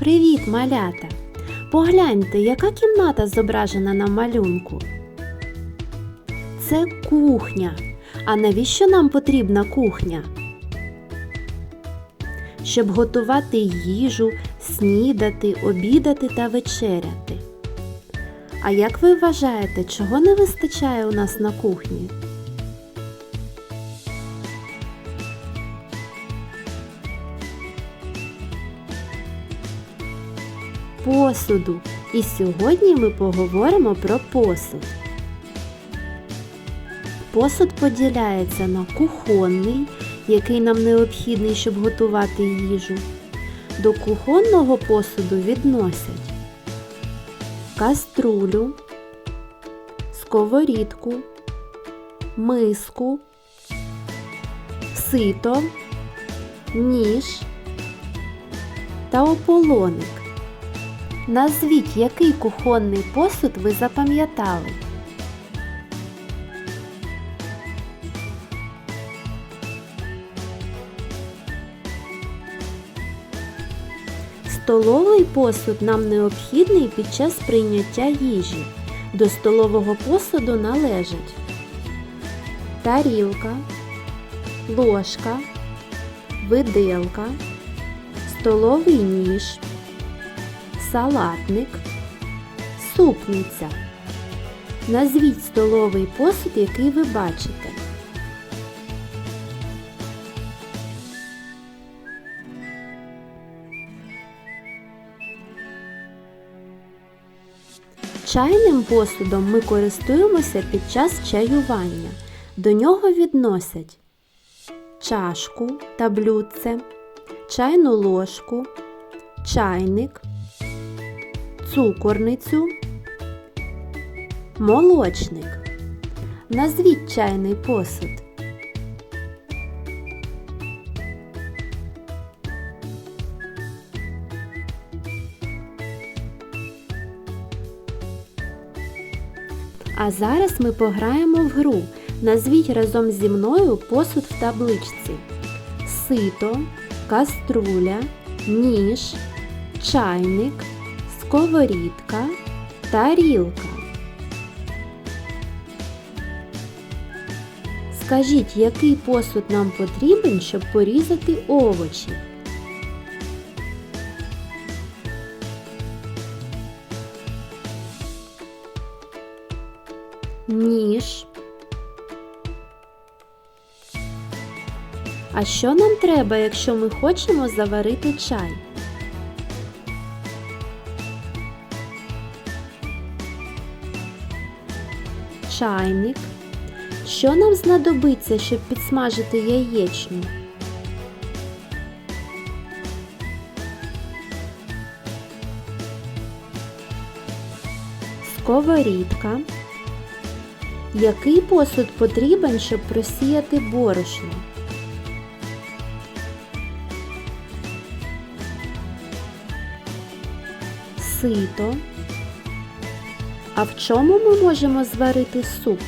Привіт, малята! Погляньте, яка кімната зображена на малюнку. Це кухня. А навіщо нам потрібна кухня? Щоб готувати їжу, снідати, обідати та вечеряти. А як ви вважаєте, чого не вистачає у нас на кухні? Посуду. І сьогодні ми поговоримо про посуд. Посуд поділяється на кухонний, який нам необхідний, щоб готувати їжу. До кухонного посуду відносять каструлю, сковорідку, миску, сито, ніж та ополоник. Назвіть, який кухонний посуд ви запам'ятали. Столовий посуд нам необхідний під час прийняття їжі. До столового посуду належать тарілка, ложка, виделка, столовий ніж, салатник, супниця. Назвіть столовий посуд, який ви бачите. Чайним посудом ми користуємося під час чаювання. До нього відносять чашку та блюдце, чайну ложку, чайник, цукорницю, молочник. Назвіть чайний посуд. А зараз ми пограємо в гру. Назвіть разом зі мною посуд в табличці. Сито, каструля, ніж, чайник, сковорідка, тарілка. Скажіть, який посуд нам потрібен, щоб порізати овочі? ніж. А що нам треба, якщо ми хочемо заварити чай? Чайник. Що нам знадобиться, щоб підсмажити яєчню? Сковорідка. Який посуд потрібен, щоб просіяти борошно? Сито. А в чому ми можемо зварити суп?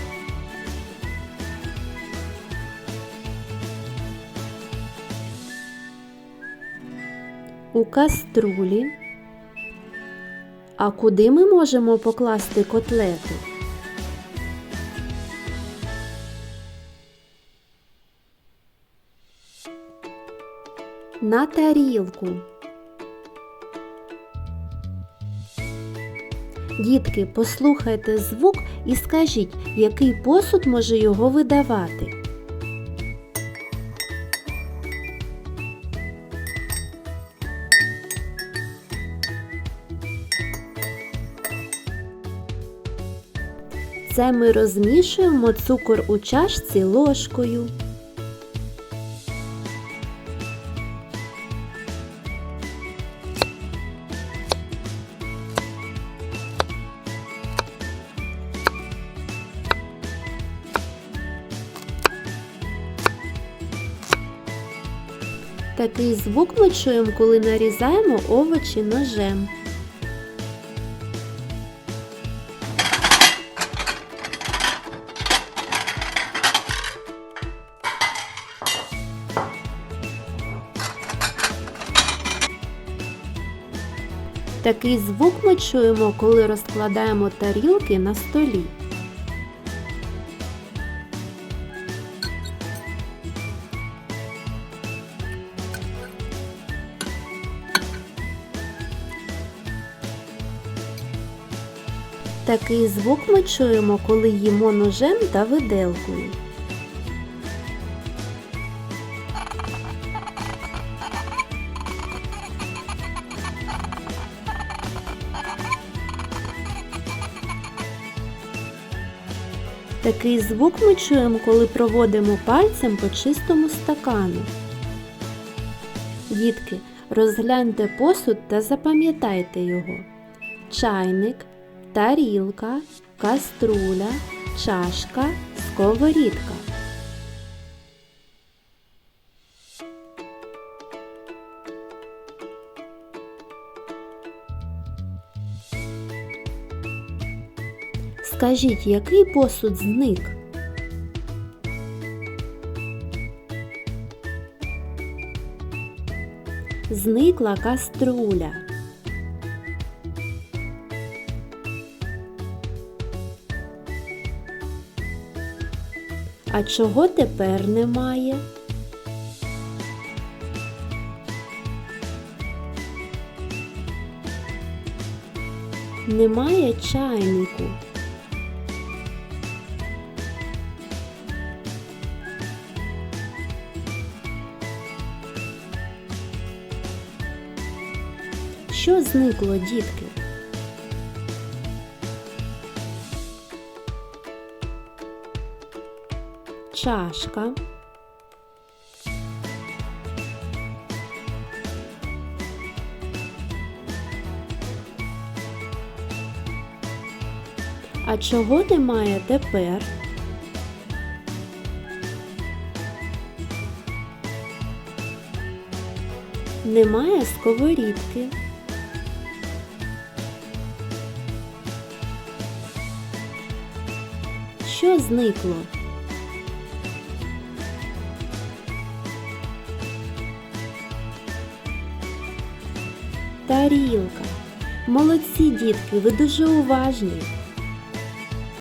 У каструлі. А куди ми можемо покласти котлету? на тарілку. Дітки, послухайте звук і скажіть, який посуд може його видавати. Це ми розмішуємо цукор у чашці ложкою. Такий звук ми чуємо, коли нарізаємо овочі ножем. Такий звук ми чуємо, коли розкладаємо тарілки на столі. Такий звук ми чуємо, коли їмо ножем та виделкою. Такий звук ми чуємо, коли проводимо пальцем по чистому стакану. Дітки, розгляньте посуд та запам'ятайте його. Чайник, тарілка, каструля, чашка, сковорідка. Скажіть, який посуд зник? Зникла каструля. А чого тепер немає? Немає чайнику. Що зникло, дітки? Чашка. А чого немає тепер? Немає сковорідки. Що зникло? Тарілка. Молодці, дітки, ви дуже уважні.